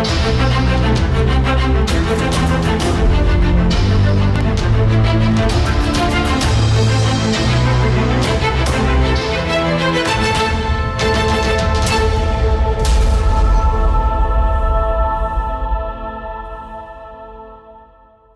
Thank you.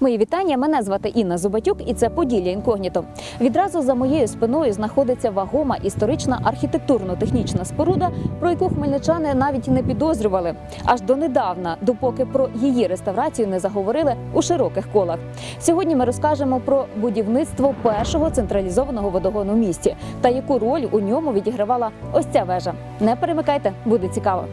Мої вітання. Мене звати Інна Зубатюк, і це Поділля Інкогніто. Відразу за моєю спиною знаходиться вагома історична архітектурно-технічна споруда, про яку хмельничани навіть не підозрювали аж донедавна, допоки про її реставрацію не заговорили у широких колах. Сьогодні ми розкажемо про будівництво першого централізованого водогону в місті та яку роль у ньому відігравала ось ця вежа. Не перемикайте, буде цікаво.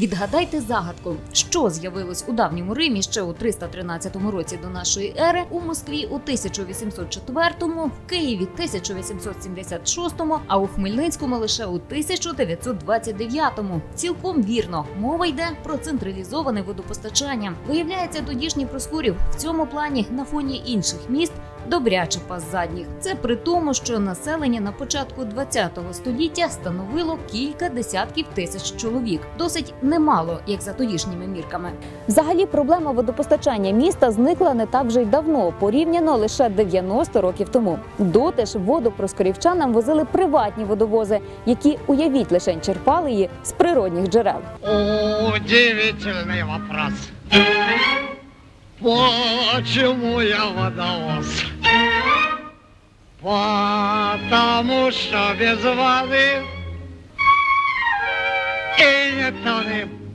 Відгадайте загадку, що з'явилось у давньому Римі ще у 313 році до нашої ери, у Москві у 1804-му, в Києві 1876-му, а у Хмельницькому лише у 1929-му. Цілком вірно, мова йде про централізоване водопостачання. Виявляється, тодішній Проскурів в цьому плані на фоні інших міст добряче пас задніх. Це при тому, що населення на початку 20-го століття становило кілька десятків тисяч чоловік. Досить немало, як за тодішніми мірками. Взагалі, проблема водопостачання міста зникла не так вже й давно, порівняно лише 90 років тому. Доти ж воду проскорівчанам возили приватні водовози, які уявіть лише черпали її з природних джерел. Удивительный вопрос. Почему я водолаз? Потому что без воды и не тонем,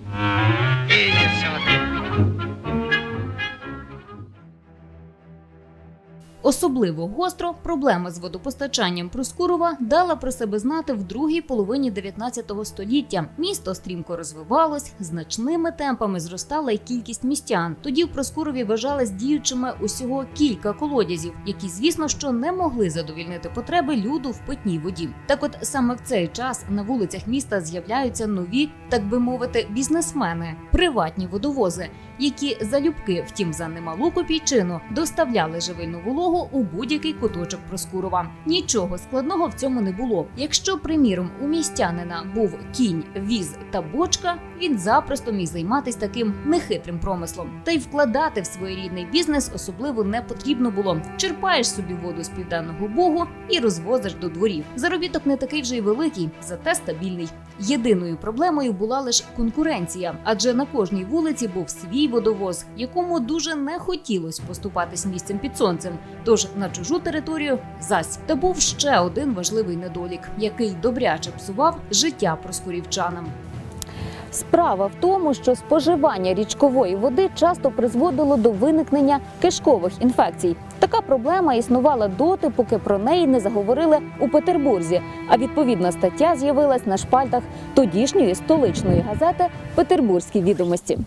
Особливо гостро проблема з водопостачанням Проскурова дала про себе знати в другій половині 19 століття. Місто стрімко розвивалось, значними темпами зростала й кількість містян. Тоді в Проскурові вважались діючими усього кілька колодязів, які, звісно, що не могли задовільнити потреби люду в питній воді. Так, от саме в цей час на вулицях міста з'являються нові, так би мовити, бізнесмени, приватні водовози, які залюбки, втім за немалу копійчину, доставляли живильну вологу у будь-який куточок Проскурова. Нічого складного в цьому не було. Якщо, приміром, у містянина був кінь, віз та бочка, він запросто міг займатися таким нехитрим промислом. Та й вкладати в своєрідний бізнес особливо не потрібно було. Черпаєш собі воду з південного богу і розвозиш до дворів. Заробіток не такий вже й великий, зате стабільний. Єдиною проблемою була лише конкуренція, адже на кожній вулиці був свій водовоз, якому дуже не хотілось поступатись місцем під сонцем. Тож на чужу територію зась. Та був ще один важливий недолік, який добряче псував життя проскурівчанам. Справа в тому, що споживання річкової води часто призводило до виникнення кишкових інфекцій. Така проблема існувала доти, поки про неї не заговорили у Петербурзі. А відповідна стаття з'явилась на шпальтах тодішньої столичної газети Петербурзькі відомості.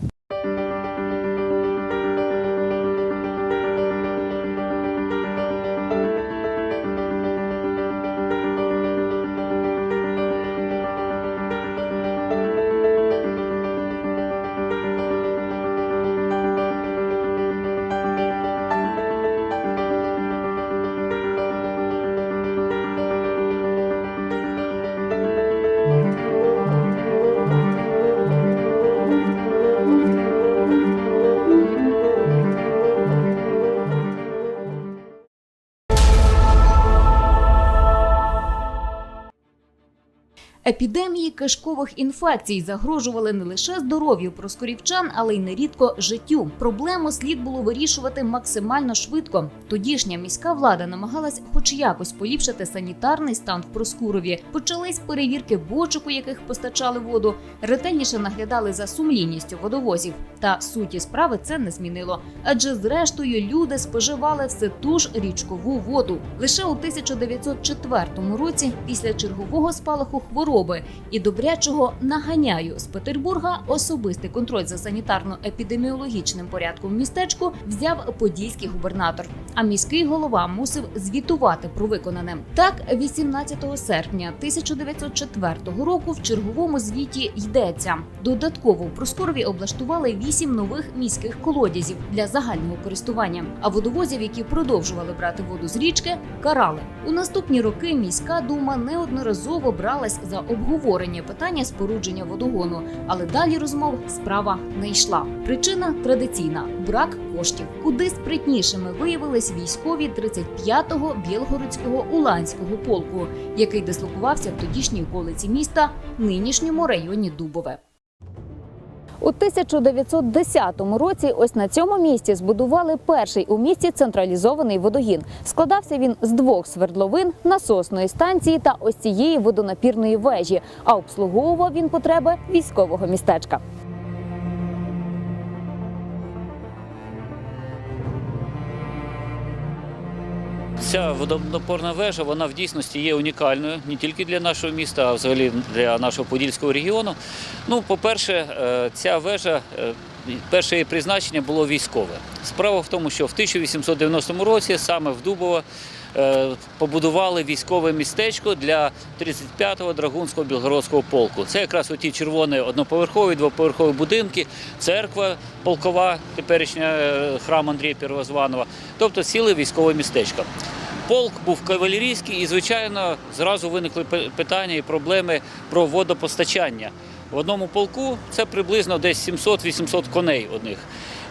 Епідемії кишкових інфекцій загрожували не лише здоров'ю проскурівчан, але й нерідко життю. Проблему слід було вирішувати максимально швидко. Тодішня міська влада намагалась, хоч якось поліпшити санітарний стан в Проскурові. Почались перевірки бочок, у яких постачали воду, ретельніше наглядали за сумлінністю водовозів. Та суті справи це не змінило. Адже зрештою люди споживали все ту ж річкову воду. Лише у 1904 році, після чергового спалаху хвороби і добрячого наганяю з Петербурга, особистий контроль за санітарно-епідеміологічним порядком містечку взяв подільський губернатор. а міський голова мусив звітувати про виконане. Так, 18 серпня 1904 року в черговому звіті йдеться. Додатково в Проскорові облаштували вісім нових міських колодязів для загального користування. А водовозів, які продовжували брати воду з річки, карали. У наступні роки міська дума неодноразово бралась за обговорення питання спорудження водогону, але далі розмов справа не йшла. Причина традиційна брак коштів. Куди спритнішими виявились військові 35-го Білгородського уланського полку, який дислокувався в тодішній околиці міста, нинішньому районі Дубове. У 1910 році ось на цьому місці збудували перший у місті централізований водогін. Складався він з двох свердловин, насосної станції та ось цієї водонапірної вежі, а обслуговував він потреби військового містечка. Ця водонапорна вежа вона в дійсності є унікальною не тільки для нашого міста, а взагалі для нашого подільського регіону. Ну, по-перше, е, ця вежа. е, Перше її призначення було військове. Справа в тому, що в 1890 році саме в Дубово е, побудували військове містечко для 35-го драгунського білгородського полку. Це якраз оті червоні одноповерхові, двоповерхові будинки, церква полкова, теперішня храм Андрія Первозванова, тобто ціле військове містечко. Полк був кавалерійський і, звичайно, зразу виникли питання і проблеми про водопостачання. В одному полку це приблизно десь 700-800 коней одних.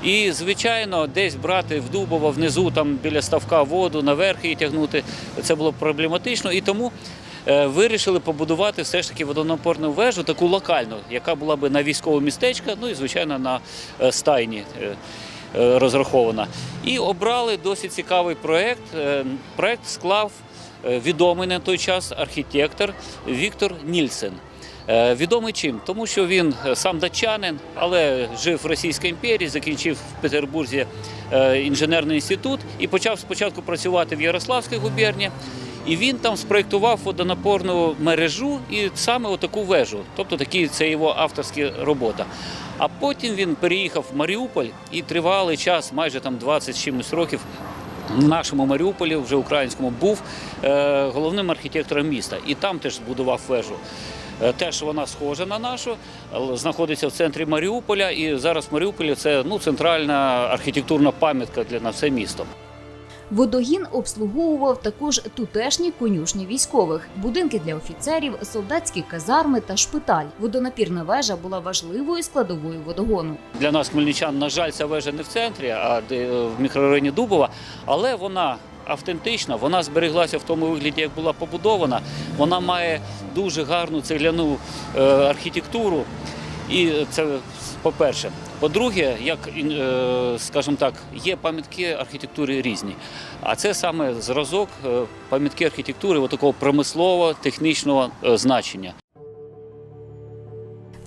І, звичайно, десь брати в Дубово внизу, там біля ставка воду, наверх її тягнути, це було проблематично. І тому е, вирішили побудувати все ж таки водонапорну вежу, таку локальну, яка була би на військове містечко, ну і, звичайно, на е, стайні. Е, Розрахована. І обрали досить цікавий проєкт. Е, Проєкт склав е, відомий на той час архітектор Віктор Нільсен. Відомий чим? Тому що він сам датчанин, але жив в Російській імперії, закінчив в Петербурзі інженерний інститут і почав спочатку працювати в Ярославській губернії. І він там спроєктував водонапорну мережу і саме отаку вежу. Тобто такі це його авторська робота. А потім він переїхав в Маріуполь і тривалий час, майже там 20 чимось років, в нашому Маріуполі, вже українському, був е, головним архітектором міста. І там теж збудував вежу. Е, Теж вона схожа на нашу, знаходиться в центрі Маріуполя. І зараз в Маріуполі це ну, центральна архітектурна пам'ятка для на все місто. Водогін обслуговував також тутешні конюшні військових, будинки для офіцерів, солдатські казарми та шпиталь. Водонапірна вежа була важливою складовою водогону. Для нас, хмельничан, на жаль, ця вежа не в центрі, а в мікрорайоні Дубова, але вона автентична, вона збереглася в тому вигляді, як була побудована. Вона має дуже гарну цегляну е, архітектуру. І це по-перше. По-друге, як е, скажімо так, є пам'ятки архітектури різні. А це саме зразок е, пам'ятки архітектури такого промислового технічного е, значення.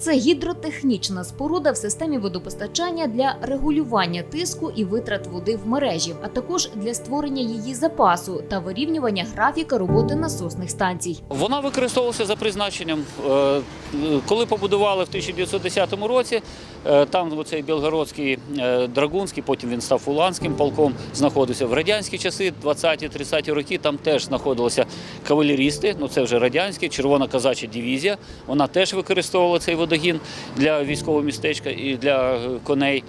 Це гідротехнічна споруда в системі водопостачання для регулювання тиску і витрат води в мережі, а також для створення її запасу та вирівнювання графіка роботи насосних станцій. Вона використовувалася за призначенням. Е, Коли побудували в 1910 році, е, там оцей Білгородський е, Драгунський, потім він став Уланським полком, знаходився в радянські часи, 20-30 роки, там теж знаходилися кавалерісти, ну це вже радянські, червона казача дивізія. Вона теж використовувала цей водогін для військового містечка і для е, коней.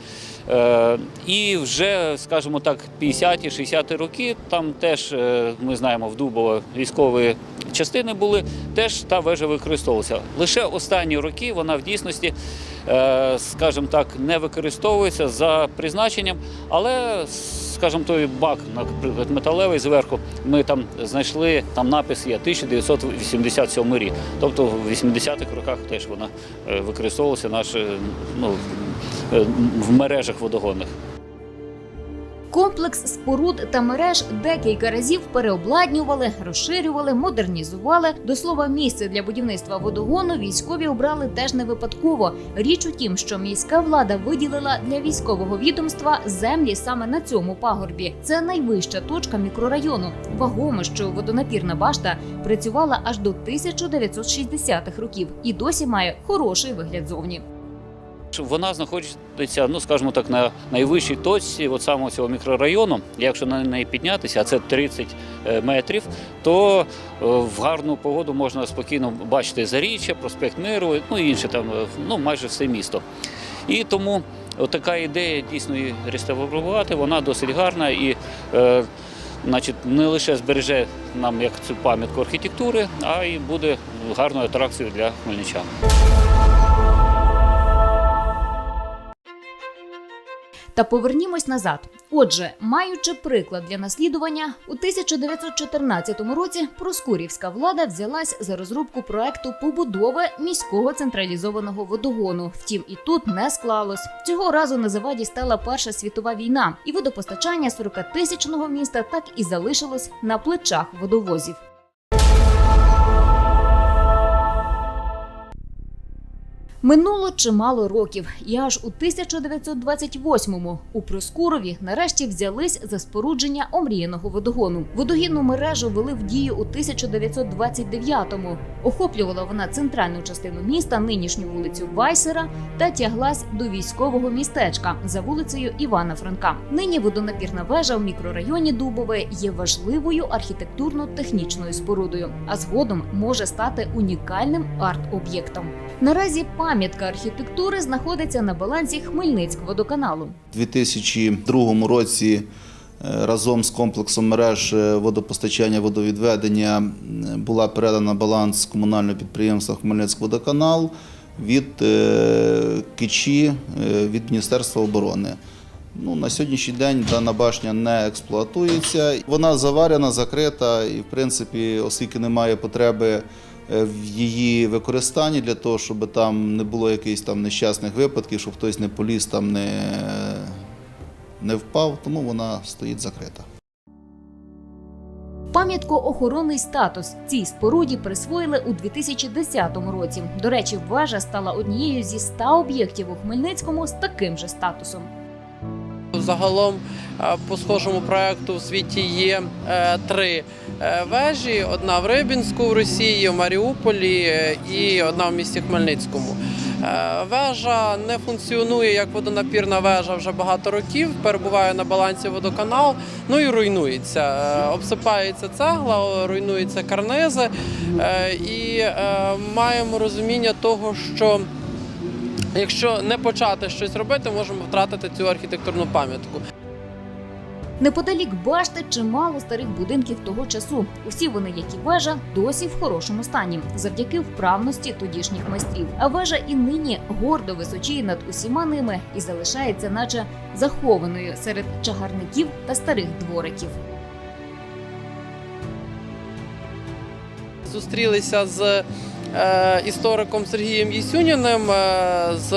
Е, І вже, скажімо так, 50-ті, 60-ті роки, там теж е, ми знаємо в Дубово військові частини були, теж та вежа використовувалася. Лише останні роки вона в дійсності, скажімо так, не використовується за призначенням, але скажімо, той бак, наприклад, металевий зверху, ми там знайшли, там напис є 1987 рік. Тобто в 80-х роках теж вона е, використовувалася наш, ну, е, в мережах водогонних. Комплекс споруд та мереж декілька разів переобладнювали, розширювали, модернізували. До слова, місце для будівництва водогону військові обрали теж не випадково. Річ у тім, що міська влада виділила для військового відомства землі саме на цьому пагорбі. Це найвища точка мікрорайону. Вагомо, що водонапірна башта працювала аж до 1960-х років і досі має хороший вигляд зовні. Вона знаходиться, ну скажімо так, на найвищій точці от самого цього мікрорайону. Якщо на неї піднятися, а це 30 е, метрів, то е, в гарну погоду можна спокійно бачити Заріччя, проспект Миру, ну і інше там, е, ну майже все місто. І тому така ідея дійсно її реставрувати, вона досить гарна і е, значить, не лише збереже нам як цю пам'ятку архітектури, а й буде гарною атракцією для хмельничан. Та повернімось назад. Отже, маючи приклад для наслідування, у 1914 році проскурівська влада взялась за розробку проекту побудови міського централізованого водогону. Втім, і тут не склалось. Цього разу на заваді стала Перша світова війна, і водопостачання 40-тисячного міста так і залишилось на плечах водовозів. Минуло чимало років, і аж у 1928-му у Проскурові нарешті взялись за спорудження омріяного водогону. Водогінну мережу вели в дію у 1929-му. Охоплювала вона центральну частину міста, нинішню вулицю Вайсера, та тяглась до військового містечка за вулицею Івана Франка. Нині водонапірна вежа в мікрорайоні Дубове є важливою архітектурно-технічною спорудою, а згодом може стати унікальним арт-об'єктом. Наразі пам'ятка архітектури знаходиться на балансі Хмельницькводоканалу. У 2002 році е, разом з комплексом мереж е, водопостачання водовідведення була передана баланс комунального підприємства Хмельницькводоканал від е, Кичі від Міністерства оборони. Ну, на сьогоднішній день дана башня не експлуатується. Вона заварена, закрита, і в принципі, оскільки немає потреби в її використанні для того, щоб там не було якихось там нещасних випадків, щоб хтось не поліз там не, не впав, тому вона стоїть закрита. Пам'ятко-охоронний статус цій споруді присвоїли у 2010 році. До речі, вежа стала однією зі 100 об'єктів у Хмельницькому з таким же статусом. Загалом е, по схожому проекту в світі є е, три е, вежі: одна в Рибінську в Росії, в Маріуполі і одна в місті Хмельницькому. Вежа не функціонує як водонапірна вежа вже багато років, перебуває на балансі водоканал, ну і руйнується. Обсипається цегла, руйнуються карнизи. І маємо розуміння того, що Якщо не почати щось робити, можемо втратити цю архітектурну пам'ятку. Неподалік башти чимало старих будинків того часу. Усі вони, як і вежа, досі в хорошому стані, завдяки вправності тодішніх майстрів. А вежа і нині гордо височіє над усіма ними і залишається, наче захованою серед чагарників та старих двориків. Зустрілися з істориком Сергієм Єсюніним, е, з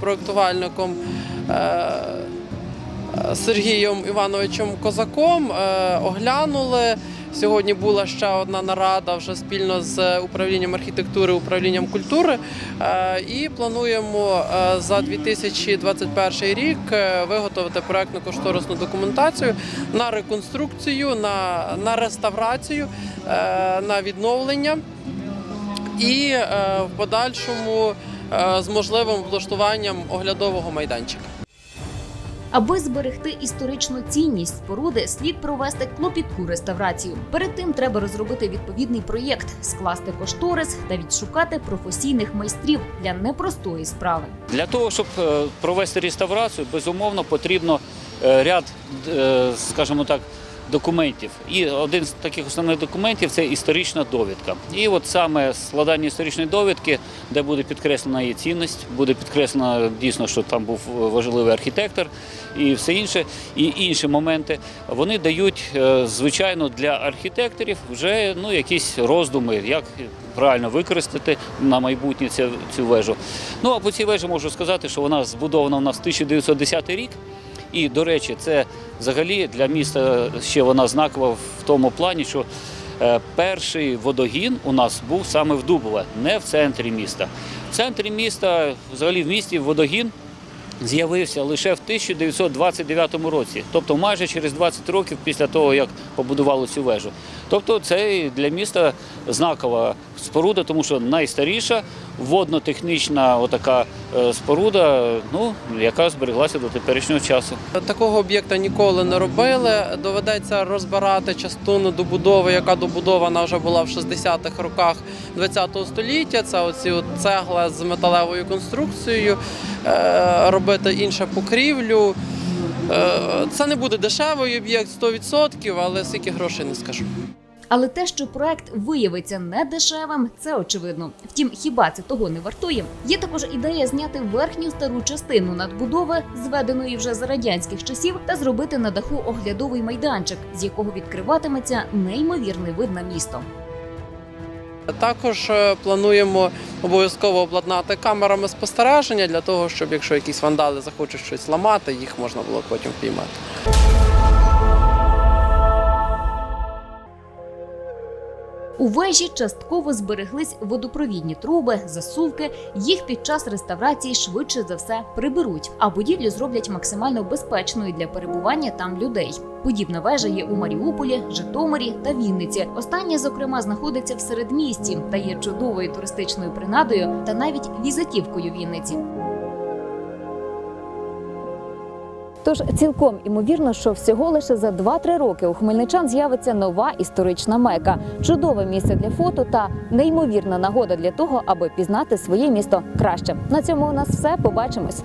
проєктувальником е, Сергієм Івановичем Козаком. Е, оглянули. Сьогодні була ще одна нарада вже спільно з управлінням архітектури, управлінням культури. Е, І плануємо е, за 2021 рік е, виготовити проектно-кошторисну документацію на реконструкцію, на, на реставрацію, е, на відновлення і е, в подальшому е, з можливим влаштуванням оглядового майданчика. Аби зберегти історичну цінність споруди, слід провести клопітку реставрацію. Перед тим треба розробити відповідний проєкт, скласти кошторис та відшукати професійних майстрів для непростої справи. Для того, щоб е, провести реставрацію, безумовно потрібно ряд, скажімо так, документів. І один з таких основних документів це історична довідка. І от саме складання історичної довідки, де буде підкреслена її цінність, буде підкреслено дійсно, що там був важливий архітектор і все інше, і інші моменти, вони дають, е, звичайно, для архітекторів вже ну, якісь роздуми, як правильно використати на майбутнє цю, цю вежу. Ну а по цій вежі можу сказати, що вона збудована у нас 1910 рік. І, до речі, це взагалі для міста ще вона знакова в тому плані, що е, перший водогін у нас був саме в Дубове, не в центрі міста. В центрі міста, взагалі в місті водогін з'явився лише в 1929 році, тобто майже через 20 років після того, як побудували цю вежу. Тобто це для міста знакова споруда, тому що найстаріша водно-технічна отака е, споруда, ну, яка збереглася до теперішнього часу. Такого об'єкта ніколи не робили. Доведеться розбирати частину добудови, яка добудована вже була в 60-х роках ХХ століття. Це оці цегла з металевою конструкцією, робити інше покрівлю. Е, Це не буде дешевий об'єкт 100%, але скільки грошей не скажу. Але те, що проект виявиться недешевим, це очевидно. Втім, хіба це того не вартує? Є також ідея зняти верхню стару частину надбудови, зведеної вже за радянських часів, та зробити на даху оглядовий майданчик, з якого відкриватиметься неймовірний вид на місто. Також е, плануємо обов'язково обладнати камерами спостереження для того, щоб якщо якісь вандали захочуть щось ламати, їх можна було потім впіймати. У вежі частково збереглись водопровідні труби, засувки. Їх під час реставрації швидше за все приберуть, а будівлю зроблять максимально безпечною для перебування там людей. Подібна вежа є у Маріуполі, Житомирі та Вінниці. Остання, зокрема, знаходиться в середмісті та є чудовою туристичною принадою та навіть візитівкою Вінниці. Тож цілком імовірно, що всього лише за 2-3 роки у хмельничан з'явиться нова історична мека, чудове місце для фото та неймовірна нагода для того, аби пізнати своє місто краще. На цьому у нас все. Побачимось.